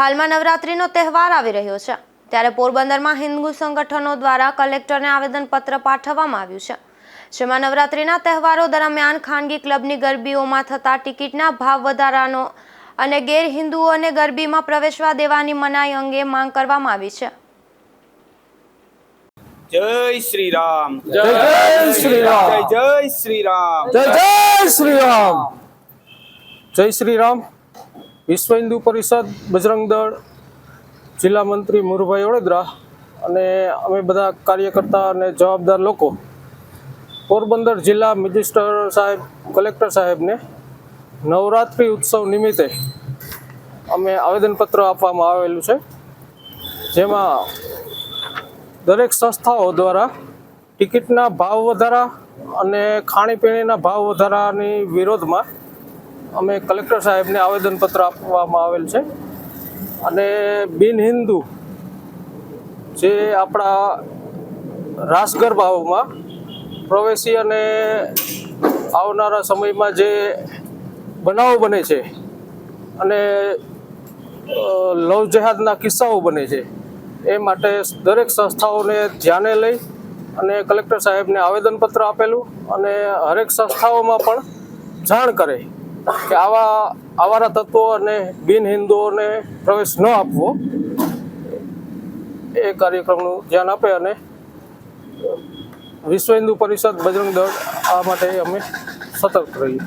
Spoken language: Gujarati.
હાલમાં નવરાત્રીનો તહેવાર આવી રહ્યો છે. ત્યારે પોરબંદરમાં હિન્દુ સંગઠનો દ્વારા કલેક્ટરને આવેદનપત્ર પાઠવવામાં આવ્યું છે. જેમાં નવરાત્રીના તહેવારો દરમિયાન ખાનગી ક્લબની ગરબીઓમાં થતા ટિકિટના ભાવ વધારાનો અને ગેરહિન્દુઓને ગરબીમાં પ્રવેશવા દેવાની મનાઈ અંગે માંગ કરવામાં આવી છે. જય શ્રી રામ જય જય શ્રી રામ જય જય શ્રી રામ જય જય શ્રી રામ જય શ્રી રામ વિશ્વ હિન્દુ પરિષદ, બજરંગ દળ, જિલ્લા મંત્રી મુરુભાઈ વડોદરા અને અમે બધા કાર્યકર્તા અને જવાબદાર લોકો પોરબંદર જિલ્લા મેજિસ્ટર સાહેબ, કલેક્ટર સાહેબને નવરાત્રિ ઉત્સવ નિમિત્તે અમે આવેદનપત્ર આપવામાં આવેલું છે. જેમાં દરેક સંસ્થાઓ દ્વારા ટિકિટના ભાવ વધારા અને ખાણીપીણીના ભાવ વધારાની વિરોધમાં અમે કલેક્ટર સાહેબને આવેદનપત્ર આપવામાં આવેલ છે. અને બિન હિન્દુ જે આપણા રાસગર ભાવમાં પ્રવેશી અને આવનારા સમયમાં જે બનાવો બને છે અને લવ જહાદના કિસ્સાઓ બને છે, એ માટે દરેક સંસ્થાઓને ધ્યાને લઈ અને કલેક્ટર સાહેબને આવેદનપત્ર આપેલું અને હરેક સંસ્થાઓમાં પણ જાણ કરે. કે આવા આવારા તત્વો અને બિન હિન્દુઓને પ્રવેશ ન આપવો. એ કાર્યક્રમનું ધ્યાન આપે અને વિશ્વ હિન્દુ પરિષદ બજરંગ દળ આ માટે અમે સતર્ક રહીએ.